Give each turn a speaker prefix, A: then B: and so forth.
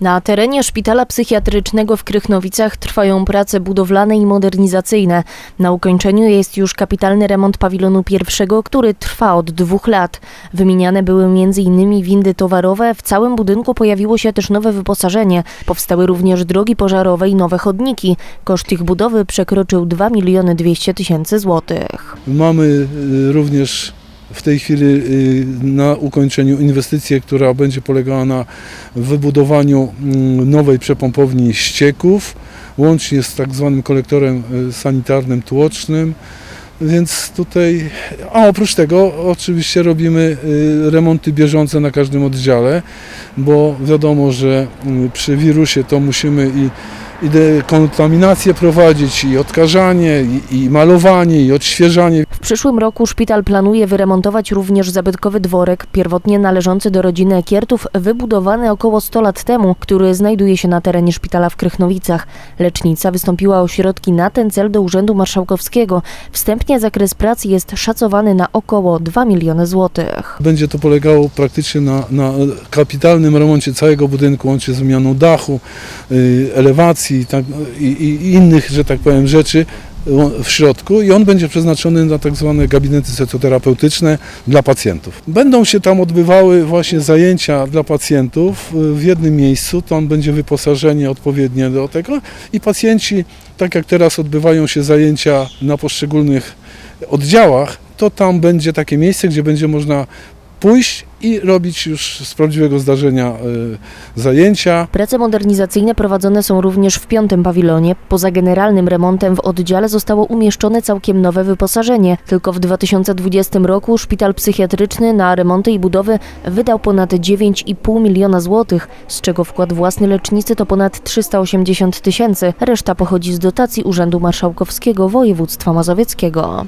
A: Na terenie szpitala psychiatrycznego w Krychnowicach trwają prace budowlane i modernizacyjne. Na ukończeniu jest już kapitalny remont pawilonu pierwszego, który trwa od dwóch lat. Wymieniane były m.in. windy towarowe, w całym budynku pojawiło się też nowe wyposażenie. Powstały również drogi pożarowe i nowe chodniki. Koszt ich budowy przekroczył 2 miliony 200 tysięcy złotych.
B: Mamy y, również w tej chwili y, na ukończeniu inwestycję, która będzie polegała na wybudowaniu mm, nowej przepompowni ścieków, łącznie z tak zwanym kolektorem y, sanitarnym tłocznym. Więc tutaj, a oprócz tego oczywiście robimy y, remonty bieżące na każdym oddziale, bo wiadomo, że przy wirusie to musimy i i dekontaminację prowadzić, i odkażanie, i, i malowanie, i odświeżanie.
A: W przyszłym roku szpital planuje wyremontować również zabytkowy dworek, pierwotnie należący do rodziny Ekiertów, wybudowany około 100 lat temu, który znajduje się na terenie szpitala w Krychnowicach. Lecznica wystąpiła o środki na ten cel do Urzędu Marszałkowskiego. Wstępnie zakres prac jest szacowany na około 2 miliony złotych.
B: Będzie to polegało praktycznie na, na kapitalnym remoncie całego budynku, łącznie z wymianą dachu, y, elewacji i, tak, i, i innych, że tak powiem, rzeczy w środku i on będzie przeznaczony na tak zwane gabinety socjoterapeutyczne dla pacjentów. Będą się tam odbywały właśnie zajęcia dla pacjentów w jednym miejscu, tam będzie wyposażenie odpowiednie do tego i pacjenci, tak jak teraz odbywają się zajęcia na poszczególnych oddziałach, to tam będzie takie miejsce, gdzie będzie można pójść i robić już z prawdziwego zdarzenia y, zajęcia.
A: Prace modernizacyjne prowadzone są również w piątym pawilonie. Poza generalnym remontem w oddziale zostało umieszczone całkiem nowe wyposażenie. Tylko w 2020 roku szpital psychiatryczny na remonty i budowy wydał ponad 9,5 miliona złotych, z czego wkład własny lecznicy to ponad 380 tysięcy. Reszta pochodzi z dotacji Urzędu Marszałkowskiego Województwa Mazowieckiego.